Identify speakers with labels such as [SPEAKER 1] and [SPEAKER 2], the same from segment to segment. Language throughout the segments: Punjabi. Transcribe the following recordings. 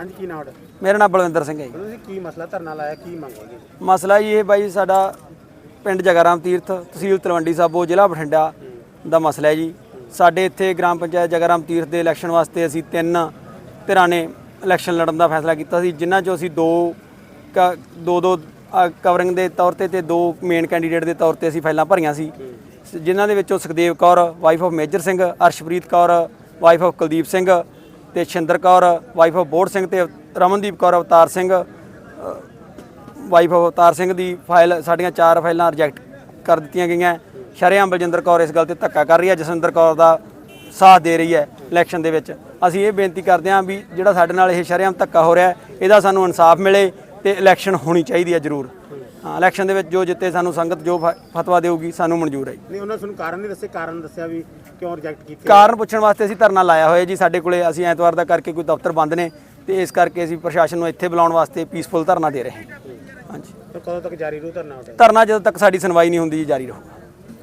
[SPEAKER 1] ਹਾਂਜੀ ਕੀ ਨਾਮ ਹੈ
[SPEAKER 2] ਮੇਰਾ ਨਾਮ ਬਲਵਿੰਦਰ ਸਿੰਘ ਹੈ ਜੀ।
[SPEAKER 1] ਤੁਸੀਂ ਕੀ ਮਸਲਾ ਧਰਨਾ ਲਾਇਆ ਕੀ ਮੰਗ ਹੈਗੀ
[SPEAKER 2] ਮਸਲਾ ਜੀ ਇਹ ਬਾਈ ਸਾਡਾ ਪਿੰਡ ਜਗਾਰਾਮ ਤੀਰਥ ਤਹਿਸੀਲ ਤਲਵੰਡੀ ਸਾਬੋ ਜ਼ਿਲ੍ਹਾ ਬਠਿੰਡਾ ਦਾ ਮਸਲਾ ਹੈ ਜੀ। ਸਾਡੇ ਇੱਥੇ ਗ੍ਰਾਮ ਪੰਚਾਇਤ ਜਗਾਰਾਮ ਤੀਰਥ ਦੇ ਇਲੈਕਸ਼ਨ ਵਾਸਤੇ ਅਸੀਂ ਤਿੰਨ ਧਿਰਾਂ ਨੇ ਇਲੈਕਸ਼ਨ ਲੜਨ ਦਾ ਫੈਸਲਾ ਕੀਤਾ ਸੀ ਜਿਨ੍ਹਾਂ ਚੋਂ ਅਸੀਂ ਦੋ ਦੋ ਦੋ ਕਵਰਿੰਗ ਦੇ ਤੌਰ ਤੇ ਤੇ ਦੋ ਮੇਨ ਕੈਂਡੀਡੇਟ ਦੇ ਤੌਰ ਤੇ ਅਸੀਂ ਫਾਈਲਾਂ ਭਰੀਆਂ ਸ- ਜਿਨ੍ਹਾਂ ਦੇ ਵਿੱਚੋਂ Sukhdev Kaur wife of Major Singh Arshpreet Kaur wife of Kuldeep Singh ਤੇ ਸ਼ਿੰਦਰ ਕੌਰ ਵਾਈਫ ਆਫ ਬੋੜ ਸਿੰਘ ਤੇ ਰਮਨਦੀਪ ਕੌਰ, ਅਵਤਾਰ ਸਿੰਘ ਵਾਈਫ ਅਵਤਾਰ ਸਿੰਘ ਦੀ ਫਾਈਲ ਸਾਡੀਆਂ ਚਾਰ ਫਾਈਲਾਂ ਰਿਜੈਕਟ ਕਰ ਦਿੱਤੀਆਂ ਗਈਆਂ। ਸ਼ਰੇਆਮ ਬਲਜਿੰਦਰ ਕੌਰ ਇਸ ਗੱਲ ਤੇ ਧੱਕਾ ਕਰ ਰਹੀ ਹੈ, ਜਸਵਿੰਦਰ ਕੌਰ ਦਾ ਸਾਥ ਦੇ ਰਹੀ ਹੈ ਇਲੈਕਸ਼ਨ ਦੇ ਵਿੱਚ। ਅਸੀਂ ਇਹ ਬੇਨਤੀ ਕਰਦੇ ਹਾਂ ਵੀ ਜਿਹੜਾ ਸਾਡੇ ਨਾਲ ਇਹ ਸ਼ਰੇਆਮ ਧੱਕਾ ਹੋ ਰਿਹਾ ਇਹਦਾ ਸਾਨੂੰ ਇਨਸਾਫ ਮਿਲੇ ਤੇ ਇਲੈਕਸ਼ਨ ਹੋਣੀ ਚਾਹੀਦੀ ਹੈ ਜ਼ਰੂਰ। ਇਲੈਕਸ਼ਨ ਦੇ ਵਿੱਚ ਜੋ ਜਿੱਤੇ ਸਾਨੂੰ ਸੰਗਤ ਜੋ ਫਤਵਾ ਦੇਊਗੀ ਸਾਨੂੰ ਮਨਜ਼ੂਰ ਹੈ।
[SPEAKER 1] ਨਹੀਂ ਉਹਨਾਂ ਨੇ ਕਾਰਨ ਨਹੀਂ ਦੱਸੇ ਕਾਰਨ ਦੱਸਿਆ ਵੀ ਕਿਉਂ ਰਿਜੈਕਟ ਕੀਤੀ।
[SPEAKER 2] ਕਾਰਨ ਪੁੱਛਣ ਵਾਸਤੇ ਅਸੀਂ ਧਰਨਾ ਲਾਇਆ ਹੋਇਆ ਜੀ ਸਾਡੇ ਕੋਲੇ ਅਸੀਂ ਐਤਵਾਰ ਦਾ ਕਰਕੇ ਕੋਈ ਦਫ਼ਤਰ ਬੰਦ ਨੇ ਤੇ ਇਸ ਕਰਕੇ ਅਸੀਂ ਪ੍ਰਸ਼ਾਸਨ ਨੂੰ ਇੱਥੇ ਬੁਲਾਉਣ ਵਾਸਤੇ ਪੀਸਫੁਲ ਧਰਨਾ ਦੇ ਰਹੇ ਹਾਂ। ਹਾਂਜੀ।
[SPEAKER 1] ਤਾਂ ਕਦੋਂ ਤੱਕ ਜਾਰੀ ਰਹੂ ਧਰਨਾ?
[SPEAKER 2] ਧਰਨਾ ਜਦੋਂ ਤੱਕ ਸਾਡੀ ਸੁਣਵਾਈ ਨਹੀਂ ਹੁੰਦੀ ਜਾਰੀ ਰਹੂਗਾ।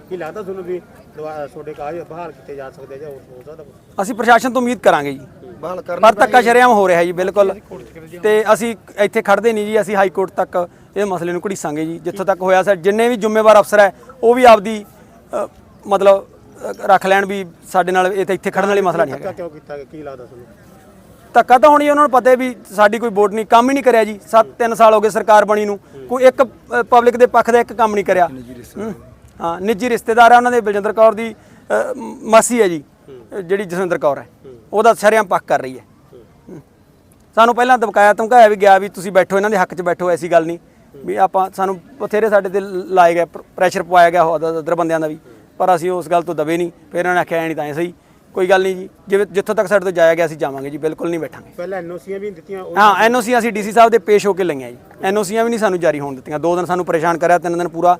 [SPEAKER 1] ਕੀ ਲੱਗਦਾ ਤੁਹਾਨੂੰ ਵੀ ਦੁਆ- ਤੁਹਾਡੇ ਕਾਗਜ਼ ਬਹਾਲ ਕੀਤੇ ਜਾ ਸਕਦੇ ਆ ਜਾਂ ਹੋ ਹੋ ਸਕਦਾ
[SPEAKER 2] ਅਸੀਂ ਪ੍ਰਸ਼ਾਸਨ ਤੋਂ ਉਮੀਦ ਕਰਾਂਗੇ ਜੀ। ਪਰ ਧੱਕਾ ਸ਼ਰੇਆਮ ਹੋ ਰਿਹਾ ਜੀ ਬਿਲਕੁਲ। ਤੇ ਅਸੀਂ ਇੱਥੇ ਖੜਦੇ ਨਹੀਂ ਜੀ ਅਸੀਂ ਹਾਈ ਕੋਰਟ ਤੱਕ ਇਹ ਮਸਲੇ ਨੂੰ ਘੜੀਸਾਂਗੇ ਜੀ ਜਿੱਥੋਂ ਤੱਕ ਹੋਇਆ ਸਰ। ਜਿੰਨੇ ਵੀ ਜ਼ਿੰਮੇਵਾਰ ਅਫਸਰ ਹੈ ਉਹ ਵੀ ਆਪਦੀ ਅ, ਮਤਲਬ ਅ, ਰੱਖ ਲੈਣ ਵੀ ਸਾਡੇ ਨਾਲ ਇਹ ਤਾਂ ਇੱਥੇ ਖੜਨ ਵਾਲੀ ਮਸਲਾ ਨਹੀਂ ਹੈਗਾ।
[SPEAKER 1] ਧੱਕਾ ਕਿਉਂ ਕੀਤਾ? ਗਿਆ? ਕੀ ਲੱਗਦਾ ਤੁਹਾਨੂੰ?
[SPEAKER 2] ਧੱਕਾ ਤਾਂ ਹੋਣੀ ਉਹਨਾਂ ਨੂੰ ਪਤਾ ਹੈ ਵੀ ਸਾਡੀ ਕੋਈ ਵੋਟ ਨਹੀਂ ਕੰਮ ਹੀ ਨਹੀਂ ਕਰਿਆ ਜੀ। 7 3 ਸਾਲ ਹੋ ਗਏ ਸਰਕਾਰ ਬਣੀ ਨੂੰ। ਕੋਈ ਇੱਕ ਪਬਲਿਕ ਦੇ ਪੱਖ ਦਾ ਇੱਕ ਕੰਮ ਨਹੀਂ ਕਰਿਆ। ਹੂੰ। ਹਾਂ ਨਿੱਜੀ ਰਿਸ਼ਤੇਦਾਰ ਹੈ ਉਹਨਾਂ ਦੇ ਬਲਜਿੰਦਰ ਕੌਰ ਦੀ ਮਾਸੀ ਹੈ ਜੀ ਜਿਹੜੀ ਜਸਵਿੰਦਰ ਕੌਰ ਹੈ। ਉਹਦਾ ਸ਼ਰੇਆਮ ਪੱਖ ਕਰ ਰਹੀ ਹੈ। ਸਾਨੂੰ ਪਹਿਲਾਂ ਧਮਕਾਇਆ ਧਮਕਾਇਆ ਵੀ ਗਿਆ ਵੀ ਤੁਸੀਂ ਬੈਠੋ ਇਹਨਾਂ ਦੇ ਹੱਕ 'ਚ ਬੈਠੋ ਐਸੀ ਗੱਲ ਨਹੀਂ। ਵੀ ਆਪਾਂ ਸਾਨੂੰ ਬਥੇਰੇ ਸਾਡੇ ਤੇ ਲਾਏ ਗਏ ਪ੍ਰੈਸ਼ਰ ਪਵਾਇਆ ਗਿਆ ਅਦਰ ਬੰਦਿਆਂ ਦਾ ਵੀ। ਪਰ ਅਸੀਂ ਉਸ ਗੱਲ ਤੋਂ ਦਬੇ ਨਹੀਂ ਫਿਰ ਇਹਨਾਂ ਨੇ ਆਖਿਆ ਐ ਨਹੀਂ ਤਾਂ ਸਹੀ। ਕੋਈ ਗੱਲ ਨਹੀਂ ਜੀ ਜਿਵੇਂ ਜਿੱਥੋਂ ਤੱਕ ਸਾਡੇ ਤੋਂ ਜਾਇਆ ਗਿਆ ਅਸੀਂ ਜਾਵਾਂਗੇ ਜੀ ਬਿਲਕੁਲ ਨਹੀਂ ਬੈਠਾਂਗੇ।
[SPEAKER 1] ਪਹਿਲਾਂ ਐਨਓਸੀਆਂ ਵੀ ਦਿੱਤੀਆਂ
[SPEAKER 2] ਹਾਂ ਐਨਓਸੀ ਅਸੀਂ ਡੀਸੀ ਸਾਹਿਬ ਦੇ ਪੇਸ਼ ਹੋ ਕੇ ਲਈਆਂ ਜੀ। ਐਨਓਸੀਆਂ ਵੀ ਨਹੀਂ ਸਾਨੂੰ ਜਾਰੀ ਹੋਣ ਦਿੱਤੀਆਂ। ਦੋ ਦਿਨ ਸਾਨੂੰ ਪਰੇਸ਼ਾਨ ਕਰਿਆ ਤਿੰਨ ਦਿਨ ਪੂਰਾ।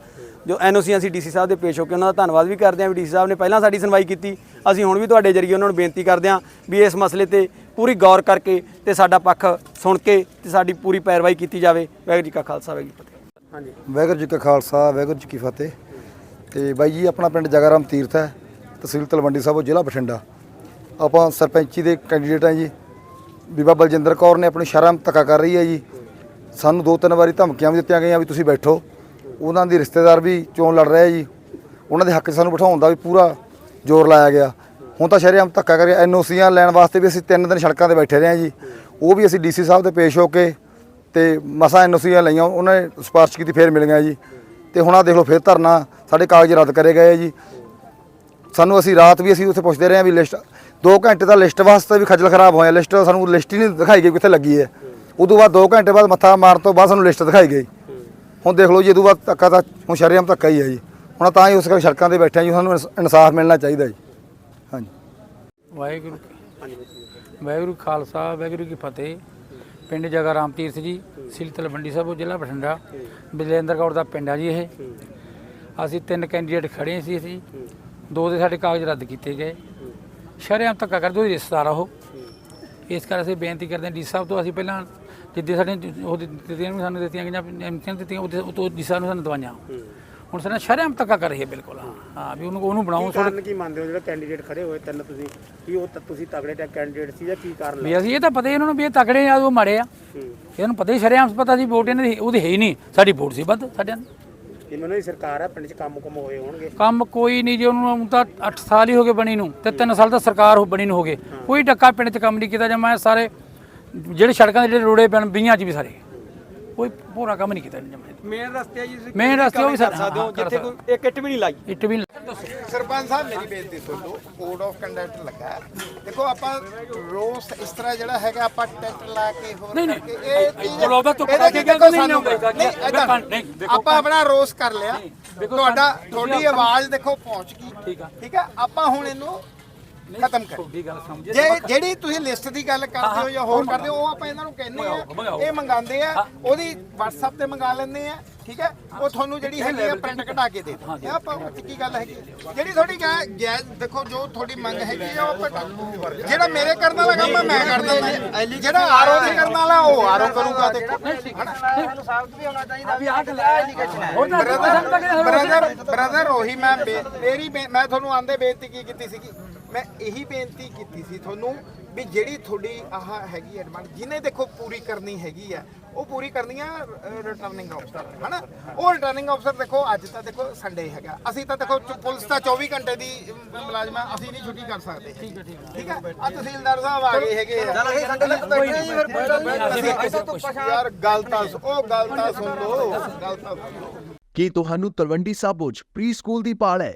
[SPEAKER 2] ਜੋ ਐਨਓਸੀ ਅਸੀਂ ਡੀਸੀ ਸਾਹਿਬ ਦੇ ਪੇਸ਼ ਹੋ ਕੇ ਉਹਨਾਂ ਦਾ ਧੰਨਵਾਦ ਵੀ ਕਰਦੇ ਹਾਂ। ਵੀ ਡੀਸੀ ਸਾਹਿਬ ਨੇ ਪਹਿਲਾਂ ਸਾਡੀ ਸੁਣਵਾਈ ਕੀਤੀ। ਅਸੀਂ ਹੁਣ ਵੀ ਤੁਹਾਡੇ ਜਰੀਏ ਉਹਨਾਂ ਨੂੰ ਬੇਨਤੀ ਕਰਦੇ ਹਾਂ ਵੀ ਇਸ ਮਸਲੇ ਤੇ ਪੂਰੀ ਗੌਰ ਕਰਕੇ ਤੇ ਸਾਡਾ ਪੱਖ ਸੁਣ ਕੇ ਤੇ ਸਾਡੀ ਪੂਰੀ ਪੈਰਵਾਈ ਕੀਤੀ ਜਾਵੇ। ਵਾਹਿਗੁਰੂ ਜੀ ਕਾ ਖਾਲਸਾ ਵਾਹਿਗੁਰੂ ਜੀ ਕੀ ਫਤਿਹ।
[SPEAKER 1] ਹਾਂਜੀ।
[SPEAKER 3] ਵਾਹਿਗੁਰੂ ਜੀ ਕਾ ਖਾਲਸਾ ਵਾਹਿਗੁਰੂ ਜੀ ਕੀ ਫਤਿਹ। ਤੇ ਬਾਈ ਜੀ ਆਪਣਾ ਪਿੰਡ ਜਗਾਰਾਮ ਤੀਰਥ ਹੈ। ਤਹਿਸੀਲ ਤਲਵੰਡੀ ਸਾਬੋ ਜ਼ਿਲ੍ਹਾ ਬਠਿੰਡਾ। ਆਪਾਂ ਸਰਪੰਚੀ ਦੇ ਕੈਂਡੀਡੇਟ ਹਾਂ ਜੀ। ਬੀਬਾ ਬਲਜਿੰਦਰ ਕੌਰ ਨੇ ਆਪਣੀ ਸ਼ਰਮ ਧੱਕਾ ਕਰ ਰਹੀ ਹੈ ਜੀ। ਸਾਨੂੰ ਦੋ ਤਿੰਨ ਵਾਰੀ ਧਮਕੀਆਂ ਵੀ ਦਿੱਤੀਆਂ ਗਈਆਂ ਵੀ ਤੁਸੀਂ ਬੈਠੋ। ਉਹਨਾਂ ਦੀ ਰਿਸ਼ਤੇਦਾਰ ਵੀ ਚੋਣ ਲੜ ਰਹੇ ਜੀ। ਉਹਨਾਂ ਦੇ ਹੱਕ 'ਚ ਸਾਨੂੰ ਬਿਠਾਉਣ ਦਾ ਵੀ ਪੂਰਾ ਜ਼ੋਰ ਲਾਇਆ ਗਿਆ। ਹੁਣ ਤਾਂ ਸ਼ਰੇਆਮ ਧੱਕਾ ਕਰਿਆ। ਐਨਓਸੀਆਂ ਲੈਣ ਵਾਸਤੇ ਵੀ ਅਸੀਂ ਤਿੰਨ ਦਿਨ ਸੜਕਾਂ ਤੇ ਬੈਠੇ ਰਹੇ ਹਾਂ ਜੀ। ਉਹ ਵੀ ਅਸੀਂ ਡੀਸੀ ਸਾਹਿਬ ਦੇ ਪੇਸ਼ ਹੋ ਕੇ ਤੇ ਮਸਾ ਐਨਓਸੀਆਂ ਲਈਆਂ। ਉਹਨਾਂ ਨੇ ਸਿਫਾਰਿਸ਼ ਕੀਤੀ, ਫੇਰ ਮਿਲ ਗਿਆ ਜੀ। ਤੇ ਹੁਣ ਆ ਦੇਖ ਲਓ, ਫੇਰ ਧਰਨਾ ਸਾਡੇ ਕਾਗਜ਼ ਰੱਦ ਕਰੇ ਗਏ ਜੀ। ਸਾਨੂੰ ਅਸੀਂ ਰਾਤ ਵੀ ਅਸੀਂ ਉੱਥੇ ਪੁੱਛਦੇ ਰਹੇ ਹਾਂ ਵੀ ਲਿਸਟ 2 ਘੰਟੇ ਦਾ ਲਿਸਟ ਵਾਸਤੇ ਵੀ ਖੱਜਲ ਖਰਾਬ ਹੋਇਆ। ਲਿਸਟ ਸਾਨੂੰ ਲਿਸਟ ਹੀ ਨਹੀਂ ਦਿਖਾਈ ਗਈ ਕਿੱਥੇ ਲੱਗੀ ਹੈ। ਉਦੋਂ ਬਾਅਦ 2 ਘੰਟੇ ਬਾਅਦ ਮੱਥਾ ਮਾਰਨ ਤੋਂ ਬਾਅਦ ਸਾਨੂੰ ਲਿਸਟ ਦਿਖਾਈ ਗਈ। ਹੁਣ ਦੇਖ ਲਓ ਜੀ ਉਦੋਂ ਬਾਅਦ ਧੱਕਾ ਤਾਂ ਹੁਣ ਸ਼ਰੇਆਮ ਧੱਕਾ ਹੀ ਹੈ ਜੀ। ਹੁਣ ਤਾਂ ਹੀ ਉਸ ਕਰਕੇ ਸੜਕਾਂ ਤੇ ਬੈਠੇ ਹਾਂ ਜੀ ਸਾਨੂੰ ਇਨਸਾਫ ਮਿਲਣਾ ਚਾਹੀਦਾ ਜੀ। ਹਾਂਜੀ।
[SPEAKER 4] ਵਾਹਿਗੁਰੂ ਵਾਹਿਗੁਰੂ ਖਾਲਸਾ, ਵਾਹਿਗੁਰੂ ਕੀ ਫਤਿਹ। ਪਿੰਡ ਜਗਾ ਰਾਮ ਤੀਰਥ ਜੀ, ਸਿਲ ਤਲਵੰਡੀ ਸਾਹਿਬ, ਜ਼ਿਲ੍ਹਾ ਬਠਿੰਡਾ। ਬਿਜੇਂਦਰ ਕੌਰ ਦਾ ਪਿੰਡ ਆ ਜੀ ਇਹ। ਅਸੀਂ ਤਿੰਨ ਕੈਂਡੀਡੇਟ ਖੜੇ ਸੀ ਅਸੀਂ। ਦੋ ਦੇ ਸਾਡੇ ਕਾਗਜ਼ ਰੱਦ ਕੀਤੇ ਗਏ। ਸ਼ਰੇਆਮ ਧੱਕਾ ਕਰਦੇ ਉਹਦੀ ਰਿਸ਼ਤੇਦਾਰ ਆ ਉਹ। ਇਸ ਕਰਕੇ ਅਸੀਂ ਬੇਨਤੀ ਕਰਦੇ ਹਾਂ ਡੀ ਸਾਹਿਬ ਤੋਂ, ਅਸੀਂ ਪਹਿਲਾਂ ਜਿੱਦੇ ਸਾਡੇ ਉਹ ਦਿੱਤੀਆਂ ਵੀ ਸਾਨੂੰ ਦਿੱਤੀਆਂ ਗਈਆਂ ਐਮਸੀਆਂ ਦਿੱਤੀਆਂ ਉਹ ਤੋਂ ਸਾਹਿਬ ਨੂੰ ਸਾਨੂੰ ਦਵਾਈਆਂ। ਹੁਣ ਸਾਡੇ ਨਾਲ ਸ਼ਰੇਆਮ ਧੱਕਾ ਕਰ ਰਹੀ ਹੈ ਬਿਲਕੁਲ। ਹਾਂ। ਹਾਂ ਵੀ ਉਹਨੂੰ ਉਹਨੂੰ ਬਣਾਓ
[SPEAKER 1] ਕੀ ਕਾਰਨ ਕੀ ਮੰਨਦੇ ਹੋ? ਜਿਹੜੇ ਕੈਂਡੀਡੇਟ ਖੜੇ ਹੋਏ ਤਿੰਨ ਤੁਸੀਂ ਕੀ ਉਹ ਤੁਸੀਂ ਤਗੜੇ ਟੈਕ ਕੈਂਡੀਡੇਟ ਸੀ ਜਾਂ ਕੀ ਕਾਰਨ
[SPEAKER 4] ਵੀ ਅਸੀਂ ਇਹ ਤਾਂ ਪਤਾ ਹੀ ਇਹਨਾਂ ਨੂੰ ਵੀ ਇਹ ਤਕੜੇ ਆ ਉਹ ਮਾੜੇ ਆ। ਇਹਨਾਂ ਨੂੰ ਪਤਾ ਹੀ ਸ਼ਰੇਆਮ ਪਤਾ ਸੀ ਵੋਟ ਇਹਨਾਂ ਦੀ ਉਹਦੀ ਹੈ ਹੀ ਨਹੀਂ। ਸਾਡੀ ਵੋਟ ਸੀ ਵੱਧ ਸਾਡਿਆਂ ਦੀ।
[SPEAKER 1] ਉਹਨਾਂ ਦੀ ਸਰਕਾਰ ਹੈ ਪਿੰਡ 'ਚ ਕੰਮ ਕੁਮ ਹੋਏ ਹੋਣਗੇ।
[SPEAKER 4] ਕੰਮ ਕੋਈ ਨਹੀਂ ਜੇ ਉਹਨੂੰ ਤਾਂ 8 ਸਾਲ ਹੀ ਹੋ ਗਏ ਬਣੀ ਨੂੰ ਤੇ 3 ਸਾਲ ਤਾਂ ਸਰਕਾਰ ਹੋ ਬਣੀ ਨੂੰ ਹੋ ਗਏ। ਕੋਈ ਟੱਕਾ ਪਿੰਡ 'ਚ ਕੰਮ ਨਹੀਂ ਕੀਤਾ ਜਾਂ ਮੈਂ ਸਾਰੇ ਜਿਹੜੇ ਸੜਕਾਂ ਦੇ ਜਿਹੜੇ ਰੋੜੇ ਪੈਣ ਬੀਆਂ 'ਚ ਵੀ ਸਾਰੇ। ਕੋਈ ਪੂਰਾ ਕੰਮ ਨਹੀਂ ਕੀਤਾ ਜਮਾ।
[SPEAKER 2] ਮੇਨ ਰਸਤੇ ਆ ਜੀ ਤੁਸੀਂ
[SPEAKER 4] Main ਰਸਤੇ ਉਹ ਵੀ
[SPEAKER 2] ਕਰ ਸਕਦੇ ਹੋ ਜਿੱਥੇ ਕੋਈ ਇੱਕ ਇੱਟ ਵੀ ਨਹੀਂ ਲਾਈ।
[SPEAKER 4] ਇੱਟ ਵੀ
[SPEAKER 5] ਸਰਪੰਚ ਸਾਹਿਬ ਮੇਰੀ ਬੇਨਤੀ ਸੁਣ ਲਓ ਕੋਡ ਆਫ ਕੰਡਕਟ ਲੱਗਾ। ਹੈ। ਦੇਖੋ ਆਪਾਂ ਰੋਸ ਇਸ ਤਰ੍ਹਾਂ ਜਿਹੜਾ ਹੈਗਾ ਆਪਾਂ ਟੈਂਟ ਲਾ ਕੇ ਹੋਰ
[SPEAKER 4] ਨਹੀਂ, ਨਹੀਂ।
[SPEAKER 5] ਕਰਕੇ ਇਹ ਚੀਜ਼
[SPEAKER 4] ਗਲੋਬਲ ਤੋਂ
[SPEAKER 5] ਇਹਦੇ
[SPEAKER 4] ਪਤਾ
[SPEAKER 5] ਚ
[SPEAKER 4] ਕੀ ਗੱਲ
[SPEAKER 5] ਦੇਖੋ
[SPEAKER 4] ਨਹੀਂ
[SPEAKER 5] ਸਾਨੂੰ- ਨਹੀਂ
[SPEAKER 4] ਦੇਖੋ,
[SPEAKER 5] ਏਦਾਂ
[SPEAKER 4] ਨਹੀਂ, ਦੇਖੋ,
[SPEAKER 5] ਆਪਾਂ ਆਪਣਾ ਰੋਸ ਕਰ ਲਿਆ।
[SPEAKER 4] ਦੇਖੋ,
[SPEAKER 5] ਤੁਹਾਡਾ ਤੁਹਾਡੀ ਆਵਾਜ਼ ਦੇਖੋ ਪਹੁੰਚ ਗਈ।
[SPEAKER 4] ਠੀਕ ਆ।
[SPEAKER 5] ਠੀਕ ਆ? ਆਪਾਂ ਹੁਣ ਇਹਨੂੰ ਖਤਮ ਕਰ।
[SPEAKER 4] ਤੁਹਾਡੀ ਗੱਲ ਸਮਝੇ
[SPEAKER 5] ਜੇ ਜਿਹੜੀ ਤੁਸੀਂ ਲਿਸਟ ਦੀ ਗੱਲ ਕਰਦੇ ਹੋ ਜਾਂ ਹੋਰ ਕਰਦੇ ਹੋ ਉਹ ਆਪਾਂ ਇਹਨਾਂ ਨੂੰ ਕਹਿੰਦੇ ਆ ਇਹ ਮੰਗਾਉਂਦੇ ਆ ਉਹਦੀ WhatsApp ਤੇ ਮੰਗਾ ਲੈਂਦੇ ਆ ਠੀਕ ਹੈ? ਉਹ ਤੁਹਾਨੂੰ ਜਿਹੜੀ ਹੈਗੀ ਆ ਪ੍ਰਿੰਟ ਕਢਾ ਕੇ ਦੇ ਦਿੰਦੇ ਆ। ਆਪਾਂ ਉਹ 'ਚ ਕੀ ਗੱਲ ਹੈਗੀ? ਜਿਹੜੀ ਤੁਹਾਡੀ ਗੈ- ਜਾਇਜ਼ ਦੇਖੋ ਜੋ ਤੁਹਾਡੀ ਮੰਗ ਹੈਗੀ ਆ ਉਹ ਆਪਾਂ ਜਿਹੜਾ ਮੇਰੇ ਕਰਨ ਵਾਲਾ ਕੰਮ ਆ ਮੈਂ ਕਰ ਦਿੰਦਾ ਜਿਹੜਾ ਆਰਓ ਦੇ ਕਰਨ ਵਾਲਾ ਉਹ ਆਰਓ ਕਰੂਗਾ ਦੇਖੋ। ਬ੍ਰਦਰ ਬ੍ਰਦਰ ਬ੍ਰਦਰ ਉਹੀ ਮੈਂ ਬੇ- ਮੇਰੀ ਬੇ- ਮੈਂ ਤੁਹਾਨੂੰ ਆਂਦੇ ਬੇਨਤੀ ਕੀ ਕੀਤੀ ਸੀਗੀ? ਮੈਂ ਇਹੀ ਬੇਨਤੀ ਕੀਤੀ ਸੀ ਤੁਹਾਨੂੰ ਵੀ ਜਿਹੜੀ ਤੁਹਾਡੀ ਆਹ ਹੈਗੀ ਐਡਵਾਂਸ ਜਿਹਨੇ ਦੇਖੋ ਪੂਰੀ ਕਰਨੀ ਹੈਗੀ ਆ ਉਹ ਪੂਰੀ ਕਰਨੀ ਆ ਰਿਟਰਨਿੰਗ ਅਫਸਰ ਹਨਾ? ਉਹ ਰਿਟਰਨਿੰਗ ਅਫਸਰ ਦੇਖੋ ਅੱਜ ਤਾਂ ਦੇਖੋ ਸੰਡੇ ਹੈਗਾ। ਅਸੀਂ ਤਾਂ ਦੇਖੋ ਪੁਲਿਸ ਤਾਂ 24 ਘੰਟੇ ਦੀ ਮੁਲਾਜ਼ਮ ਆ ਅਸੀਂ ਨਹੀਂ ਛੁੱਟੀ ਕਰ ਸਕਦੇ। ਠੀਕ ਹੈ ਠੀਕ ਹੈ। ਆ ਤਹਿਸੀਲਦਾਰ ਸਾਹਿਬ ਆ ਗਏ ਹੈਗੇ ਆ। ਯਾਰ ਗੱਲ ਤਾਂ ਉਹ ਗੱਲ ਤਾਂ ਸੁਣ ਲਓ ਗੱਲ ਤਾਂ
[SPEAKER 6] ਕੀ ਤੁਹਾਨੂੰ ਤਲਵੰਡੀ ਸਾਬੋ 'ਚ ਪ੍ਰੀ ਸਕੂਲ ਦੀ ਪਾਲ ਹੈ?